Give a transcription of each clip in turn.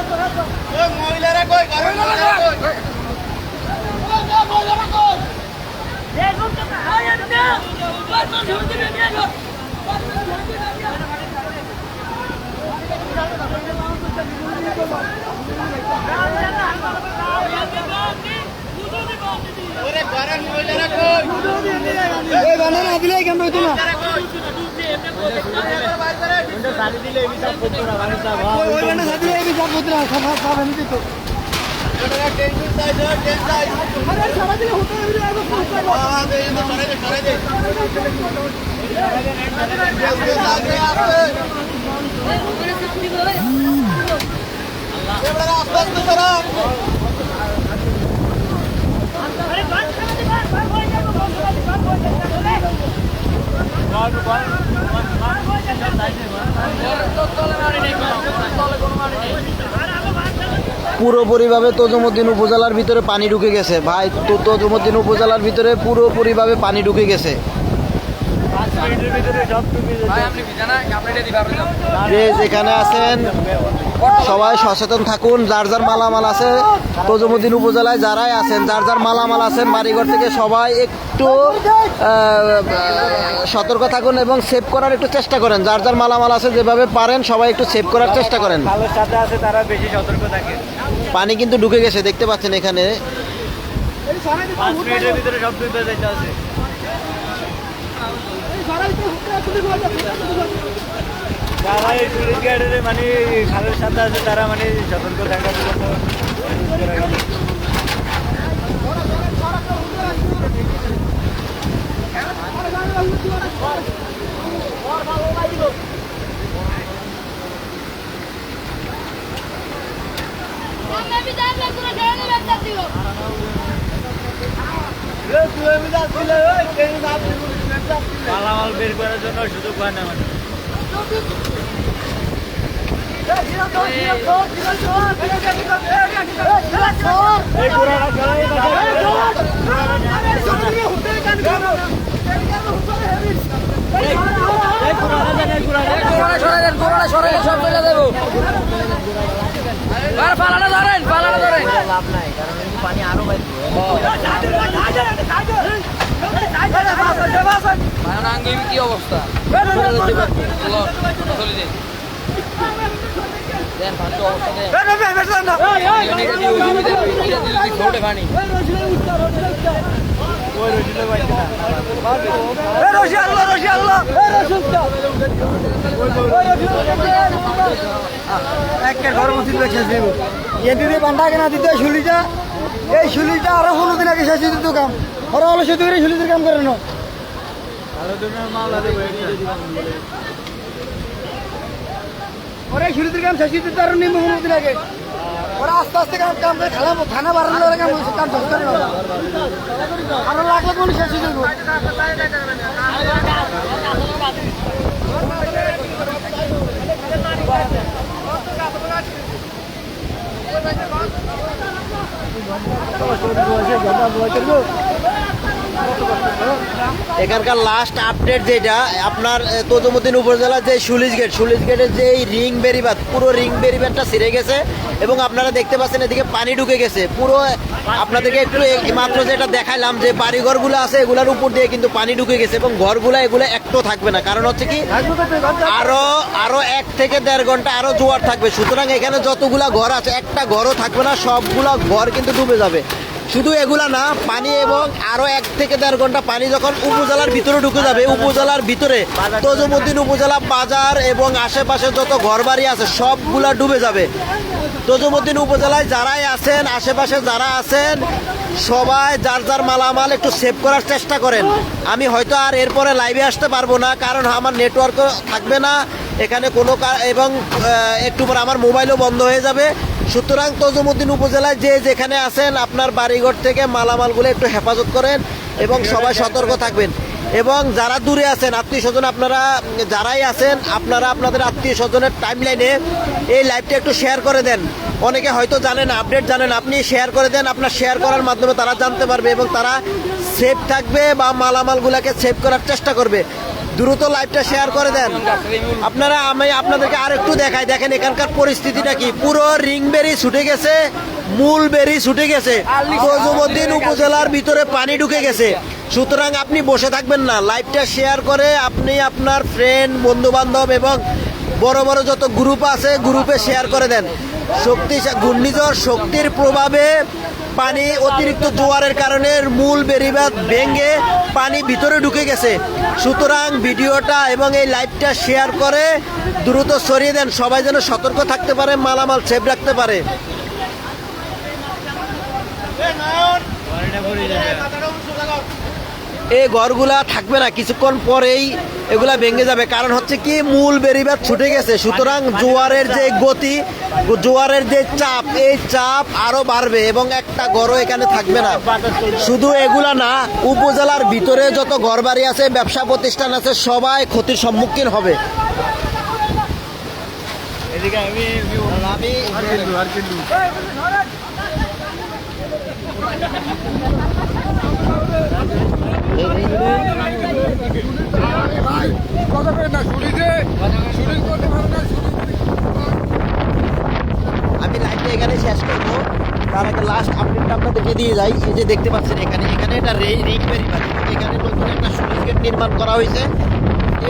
মহিলারা কই মহিলারা কই ওরে ঘরের মহিলারা কই এই বানা না দিলে কেন হইতো না ওই বানা না দিলে এই বিচার করতে না সব সব আমি দিত টেনশন চাই টেনশন চাই পুরোপুরিভাবে তজুমুদ্দিন উপজেলার ভিতরে পানি ঢুকে গেছে। ভাই তজুমুদ্দিন উপজেলার ভিতরে পুরোপুরিভাবে পানি ঢুকে গেছে। যে যেখানে আছেন সবাই সচেতন থাকুন। যার যার মালামাল আছে তজুমুদ্দিন উপজেলায় যারাই আছেন যার যার মালামাল আছেন বাড়িঘর থেকে সবাই একটু সতর্ক থাকুন এবং সেভ করার একটু চেষ্টা করেন। যার যার মালামাল আছে যেভাবে পারেন সবাই একটু সেভ করার চেষ্টা করেন। ভালোর সাথে আছে তারা বেশি সতর্ক থাকে। পানি কিন্তু ঢুকে গেছে দেখতে পাচ্ছেন এখানে। ভিতরে সব যারা এই টুরিস্ট গাইডের মানে খালের সাথে আছে তারা মানে সতর্ক থাকার জন্য। করার জন্য সুযোগ পায় না মানে। এই পুরাটা সরাই এই পুরাটা জানে পুরাটা কি অবস্থা চলে যাই দেন পানি অবস্থা দেন রেখে এ দিদি বান্ধা কেনা দিতে শুলিটা আরও কাম। ওরা হলো শুধু করে শুলিদের কাম করে না ওরা কাম শেষ দিতে আরও নিম্ন পনেরো দিন আগে। ওরা আস্তে আস্তে কাম কাম করে খানা খানা বাড়ানো ওরা কাম কাম শেষ করে কোন আরও লাখ মানুষ শেষ দিত এখানকার লাস্ট আপডেট যেটা, আপনার তজুমুদ্দিন উপজেলার যে সুলিশ গেট সুলিশ গেটের যে রিং বেরিবাদ পুরো রিং বেরিবাদটা ছিঁড়ে গেছে এবং আপনারা দেখতে পাচ্ছেন এদিকে পানি ঢুকে গেছে। পুরো আপনাদেরকে একটু মাত্র যেটা দেখাইলাম যে বাড়িঘরগুলো আছে, এগুলার উপর দিয়ে কিন্তু পানি ঢুকে গেছে এবং ঘরগুলো এগুলো একটু থাকবে না। কারণ হচ্ছে কি, আরও আরও এক থেকে দেড় ঘণ্টা আরও জোয়ার থাকবে। সুতরাং এখানে যতগুলা ঘর আছে, একটা ঘরও থাকবে না, সবগুলা ঘর কিন্তু ডুবে যাবে। শুধু এগুলা না, পানি এবং আরও এক থেকে দেড় ঘণ্টা পানি যখন উপজেলার ভিতরে ঢুকে যাবে, উপজেলার ভিতরে, তজুমুদ্দিন উপজেলা বাজার এবং আশেপাশে যত ঘরবাড়ি আছে, সবগুলা ডুবে যাবে। তজুমুদ্দিন উপজেলায় যারাই আছেন, আশেপাশে যারা আছেন, সবাই যার যার মালামাল একটু সেভ করার চেষ্টা করেন। আমি হয়তো আর এরপরে লাইভে আসতে পারব না, কারণ আমার নেটওয়ার্কও থাকবে না। এখানে কোনো এবং একটু পর আমার মোবাইলও বন্ধ হয়ে যাবে। সুতরাং তজুমুদ্দিন উপজেলায় যে যেখানে আছেন, আপনার বাড়িঘর থেকে মালামালগুলো একটু হেফাজত করেন এবং সবাই সতর্ক থাকবেন। এবং যারা দূরে আছেন, আত্মীয় স্বজন আপনারা, যারাই আছেন, আপনারা আপনাদের আত্মীয় স্বজনের টাইম লাইনে এই লাইভটা একটু শেয়ার করে দেন। অনেকে হয়তো জানেন আপডেট জানেন, আপনি শেয়ার করে দেন, আপনার শেয়ার করার মাধ্যমে তারা জানতে পারবে এবং তারা সেফ থাকবে বা মালামালগুলোকে সেভ করার চেষ্টা করবে। দ্রুত লাইভটা শেয়ার করে দেন। আপনারা আমি আপনাদেরকে আর একটু দেখাই। দেখেন এখানকার পরিস্থিতিটা কি? পুরো রিং বেরি ছুটে গেছে, মূল বেরি ছুটে গেছে। গজমুদ্দিন উপজেলার ভিতরে পানি ঢুকে গেছে। সুতরাং আপনি বসে থাকবেন না। লাইভটা শেয়ার করে আপনি আপনার ফ্রেন্ড বন্ধু বান্ধব এবং বড় বড় যত গ্রুপ আছে গ্রুপে শেয়ার করে দেন। শক্তি ঘূর্ণিঝড় শক্তির প্রভাবে পানি অতিরিক্ত জোয়ারের কারণে মূল বেরিবাদ ভেঙে পানি ভিতরে ঢুকে গেছে। সুতরাং ভিডিওটা এবং এই লাইভটা শেয়ার করে দ্রুত সরিয়ে দেন। সবাই যেন সতর্ক থাকতে পারে মালামাল সেফ রাখতে পারে। এই ঘরগুলা থাকবে না কিছুক্ষণ পরেই এগুলা ভেঙে যাবে। কারণ হচ্ছে কি মূল বেরিবাদ ছুটে গেছে। সুতরাং জোয়ারের যে গতি জোয়ারের যে চাপ এই চাপ আরও বাড়বে এবং একটা ঘরও এখানে থাকবে না। শুধু এগুলা না উপজেলার ভিতরে যত ঘরবাড়ি আছে ব্যবসা প্রতিষ্ঠান আছে সবাই ক্ষতির সম্মুখীন হবে। আমি আমি লাইভটা এখানে শেষ করব। তার আগে লাস্ট আপডেটটা আপনাদেরকে দিয়ে যাই। এই যে দেখতে পাচ্ছেন এখানে এখানে এটা রিং বেরি এখানে নতুন একটা সুইচ গেট নির্মাণ করা হয়েছে।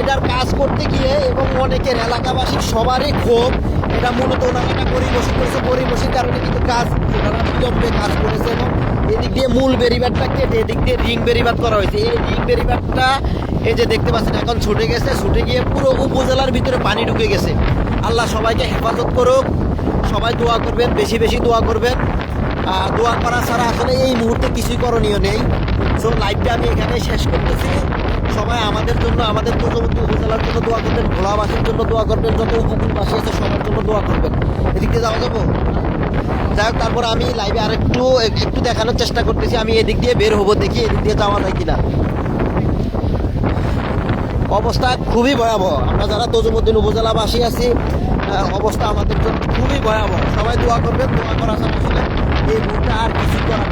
এটার কাজ করতে গিয়ে এবং অনেকের এলাকাবাসীর সবারই ক্ষোভ। এটা মূলত ওনারা একটা পরিবসী করেছে। পরিবসীর কারণে কিন্তু কাজ, ওনারা বিলম্বে কাজ করেছে এবং এদিক দিয়ে মূল বেরিবাদটা কেটে এদিক দিয়ে রিং বেরিবাদ করা হয়েছে। এই রিং বেরিবাদটা এই যে দেখতে পাচ্ছেন, এখন ছুটে গেছে, ছুটে গিয়ে পুরো উপজেলার ভিতরে পানি ঢুকে গেছে। আল্লাহ সবাইকে হেফাজত করুক। সবাই দোয়া করবেন, বেশি বেশি দোয়া করবেন। দোয়া করা ছাড়া আসলে এই মুহূর্তে কিছুই করণীয় নেই। সো লাইভটা আমি এখানে শেষ করতেছি। সবাই আমাদের জন্য, আমাদের পূর্ববর্তী উপজেলার জন্য দোয়া করবেন, ভোলাবাসীর জন্য দোয়া করবেন, যত উপকূলবাসী আছে সবার জন্য দোয়া করবেন। এদিকে যাওয়া যাব? যাই হোক, তারপর আমি লাইভে আর একটু একটু দেখানোর চেষ্টা করতেছি, আমি এদিক দিয়ে বের হব দেখি, এদিক দিয়ে যাওয়া যায় কিনা। অবস্থা খুবই ভয়াবহ। আমরা যারা তজুমুদ্দিন উপজেলাবাসী আছি অবস্থা আমাদের জন্য খুবই ভয়াবহ। সবাই দোয়া করবেন, দোয়া করা আসলে এই মুহূর্তে আর কিছু করার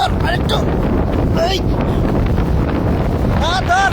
ধর আরেকটু এই হ্যাঁ ধর।